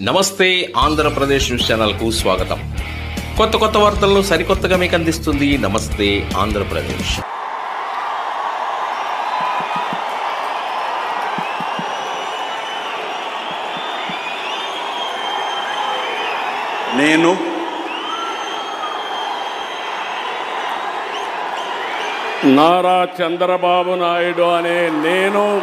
నమస్తే ఆంధ్రప్రదేశ్ న్యూస్ ఛానల్కు స్వాగతం. కొత్త కొత్త వార్తలను సరికొత్తగా మీకు అందిస్తుంది నమస్తే ఆంధ్రప్రదేశ్. నేను నారా చంద్రబాబు నాయుడు అనే నేను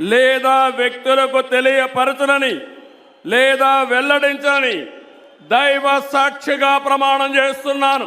లేదా వ్యక్తులకు తెలియపరచునని లేదా వెల్లడించని దైవ సాక్షిగా ప్రమాణం చేస్తున్నాను.